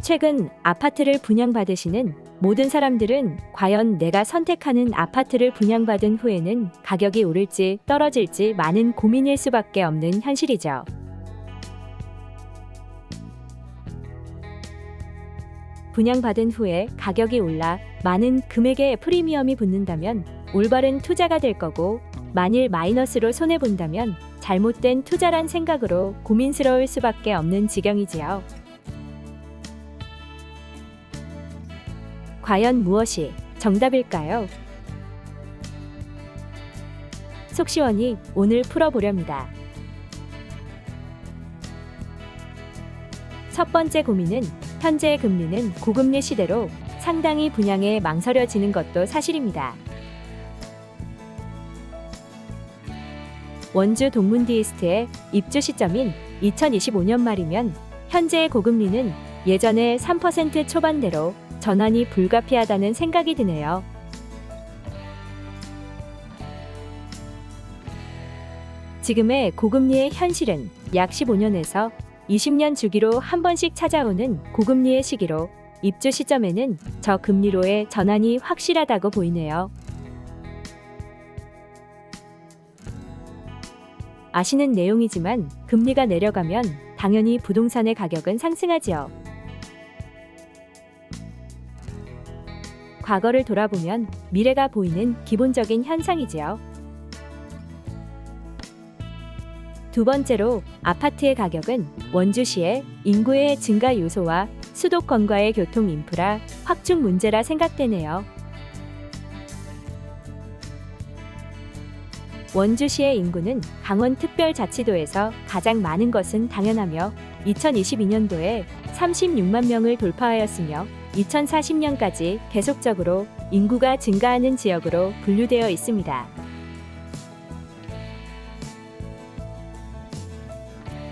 최근 아파트를 분양받으시는 모든 사람들은 과연 내가 선택하는 아파트를 분양받은 후에는 가격이 오를지 떨어질지 많은 고민일 수밖에 없는 현실이죠. 분양받은 후에 가격이 올라 많은 금액의 프리미엄이 붙는다면 올바른 투자가 될 거고 만일 마이너스로 손해본다면 잘못된 투자란 생각으로 고민스러울 수밖에 없는 지경이지요. 과연 무엇이 정답일까요? 속 시원히 오늘 풀어보렵니다. 첫 번째 고민은 현재의 금리는 고금리 시대로 상당히 분양에 망설여지는 것도 사실입니다. 원주 동문디에스트의 입주 시점인 2025년 말이면 현재의 고금리는 예전의 3% 초반대로 전환이 불가피하다는 생각이 드네요. 지금의 고금리의 현실은 약 15년에서 20년 주기로 한 번씩 찾아오는 고금리의 시기로 입주 시점에는 저 금리로의 전환이 확실하다고 보이네요. 아시는 내용이지만 금리가 내려가면 당연히 부동산의 가격은 상승하지요. 과거를 돌아보면 미래가 보이는 기본적인 현상이지요. 두 번째로 아파트의 가격은 원주시의 인구의 증가 요소와 수도권과의 교통 인프라 확충 문제라 생각되네요. 원주시의 인구는 강원특별자치도에서 가장 많은 것은 당연하며 2022년도에 36만 명을 돌파하였으며 2040년까지 계속적으로 인구가 증가하는 지역으로 분류되어 있습니다.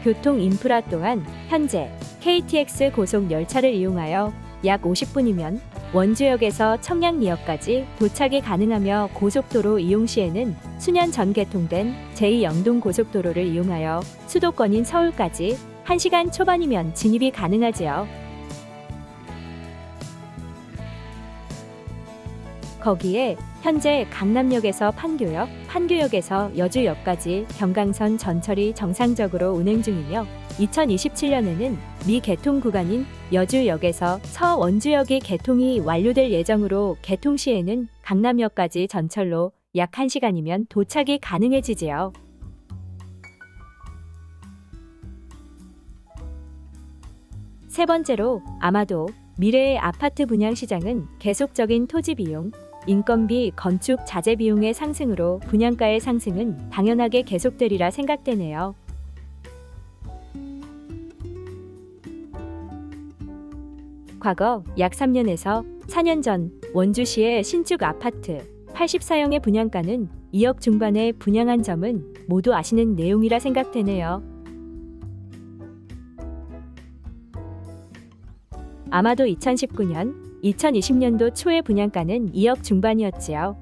교통 인프라 또한 현재 KTX 고속 열차를 이용하여 약 50분이면 원주역에서 청량리역까지 도착이 가능하며 고속도로 이용 시에는 수년 전 개통된 제2영동 고속도로를 이용하여 수도권인 서울까지 1시간 초반이면 진입이 가능하지요. 거기에 현재 강남역에서 판교역, 판교역에서 여주역까지 경강선 전철이 정상적으로 운행 중이며 2027년에는 미 개통 구간인 여주역에서 서원주역이 개통이 완료될 예정으로 개통 시에는 강남역까지 전철로 약 1시간이면 도착이 가능해지지요. 세 번째로 아마도 미래의 아파트 분양 시장은 계속적인 토지 비용, 인건비, 건축 자재 비용의 상승으로 분양가의 상승은 당연하게 계속되리라 생각되네요. 과거 약 3년에서 4년 전 원주시의 신축 아파트 84형의 분양가는 2억 중반에 분양한 점은 모두 아시는 내용이라 생각되네요. 아마도 2019년, 2020년도 초의 분양가는 2억 중반이었지요.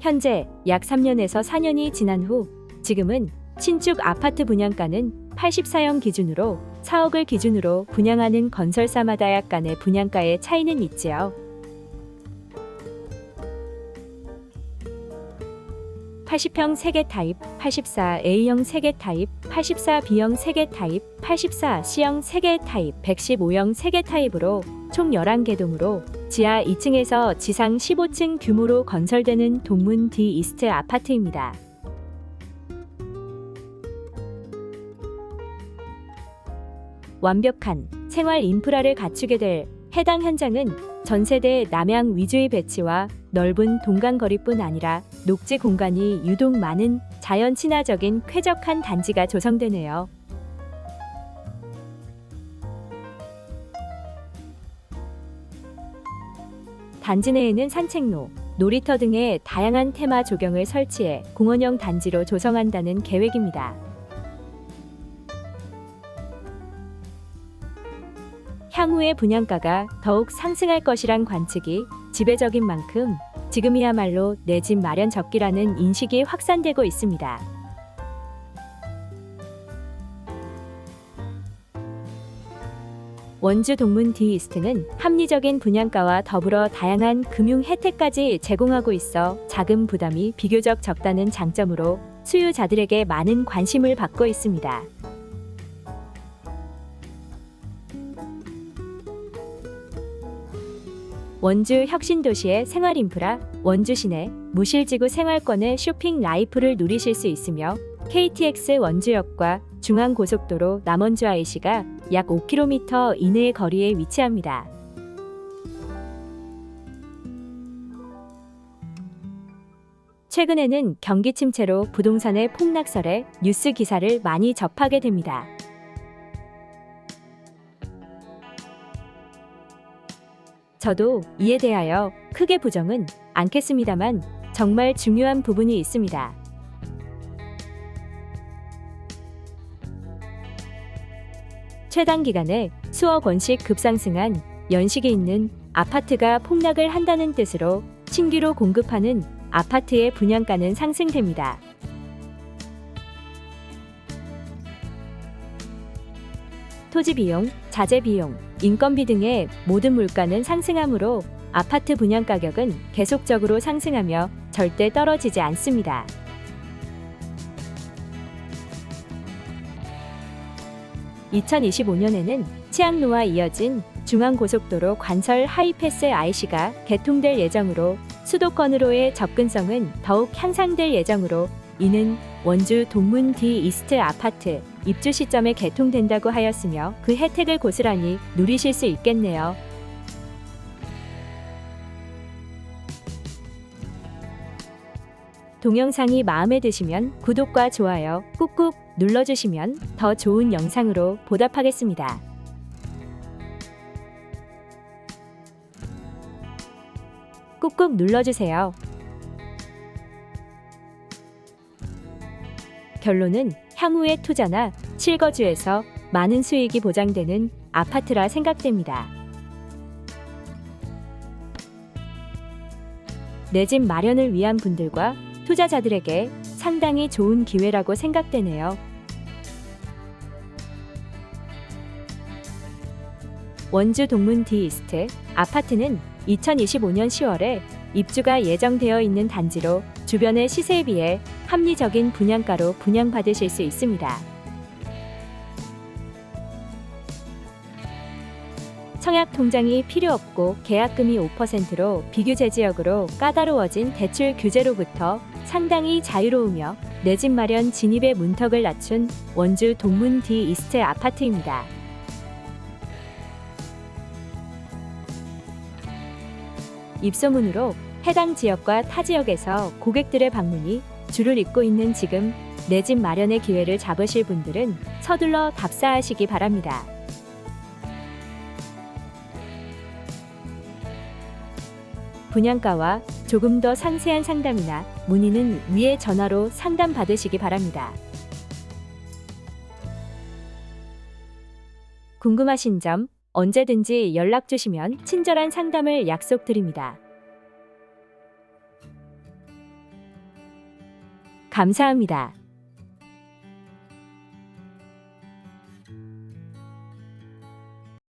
현재 약 3년에서 4년이 지난 후 지금은 신축 아파트 분양가는 84형 기준으로 4억을 기준으로 분양하는 건설사마다 약간의 분양가의 차이는 있지요. 80평 3개 타입, 84A형 3개 타입, 84B형 3개 타입, 84C형 3개 타입, 115형 3개 타입으로 총 11개 동으로 지하 2층에서 지상 15층 규모로 건설되는 동문 D 이스트 아파트입니다. 완벽한 생활 인프라를 갖추게 될 해당 현장은 전 세대 남양 위주의 배치와 넓은 동간거리뿐 아니라 녹지 공간이 유독 많은 자연 친화적인 쾌적한 단지가 조성되네요. 단지 내에는 산책로, 놀이터 등의 다양한 테마 조경을 설치해 공원형 단지로 조성한다는 계획입니다. 향후의 분양가가 더욱 상승할 것이란 관측이 지배적인 만큼 지금이야말로 내 집 마련 적기라는 인식이 확산되고 있습니다. 원주 동문 디이스트는 합리적인 분양가와 더불어 다양한 금융 혜택까지 제공하고 있어 자금 부담이 비교적 적다는 장점으로 수요자들에게 많은 관심을 받고 있습니다. 원주 혁신도시의 생활인프라, 원주 시내 무실지구 생활권의 쇼핑 라이프를 누리실 수 있으며 KTX 원주역과 중앙고속도로 남원주 IC가 약 5km 이내의 거리에 위치합니다. 최근에는 경기 침체로 부동산의 폭락설에 뉴스 기사를 많이 접하게 됩니다. 저도 이에 대하여 크게 부정은 않겠습니다만 정말 중요한 부분이 있습니다. 최단 기간에 수억 원씩 급상승한 연식이 있는 아파트가 폭락을 한다는 뜻으로 신규로 공급하는 아파트의 분양가는 상승됩니다. 토지 비용, 자재 비용, 인건비 등의 모든 물가는 상승하므로 아파트 분양 가격은 계속적으로 상승하며 절대 떨어지지 않습니다. (2025년에는) 치앙로와 이어진 중앙고속도로 관설 하이패스 IC가 개통될 예정으로 수도권으로의 접근성은 더욱 향상될 예정으로 이는 원주 동문 디 이스트 아파트 입주 시점에 개통된다고 하였으며 그 혜택을 고스란히 누리실 수 있겠네요. 동영상이 마음에 드시면 구독과 좋아요 꾹꾹 눌러주시면 더 좋은 영상으로 보답하겠습니다. 꾹꾹 눌러주세요. 결론은 향후의 투자나 실거주에서 많은 수익이 보장되는 아파트라 생각됩니다. 내 집 마련을 위한 분들과 투자자들에게 상당히 좋은 기회라고 생각되네요. 원주 동문 디이스트 아파트는 2025년 10월에 입주가 예정되어 있는 단지로 주변의 시세에 비해 합리적인 분양가로 분양받으실 수 있습니다. 청약 통장이 필요 없고 계약금이 5%로 비규제 지역으로 까다로워진 대출 규제로부터 상당히 자유로우며 내 집 마련 진입의 문턱을 낮춘 원주 동문 디 이스트 아파트입니다. 입소문으로 해당 지역과 타 지역에서 고객들의 방문이 줄을 잇고 있는 지금 내 집 마련의 기회를 잡으실 분들은 서둘러 답사하시기 바랍니다. 분양가와 조금 더 상세한 상담이나 문의는 위에 전화로 상담 받으시기 바랍니다. 궁금하신 점 언제든지 연락 주시면 친절한 상담을 약속드립니다. 감사합니다.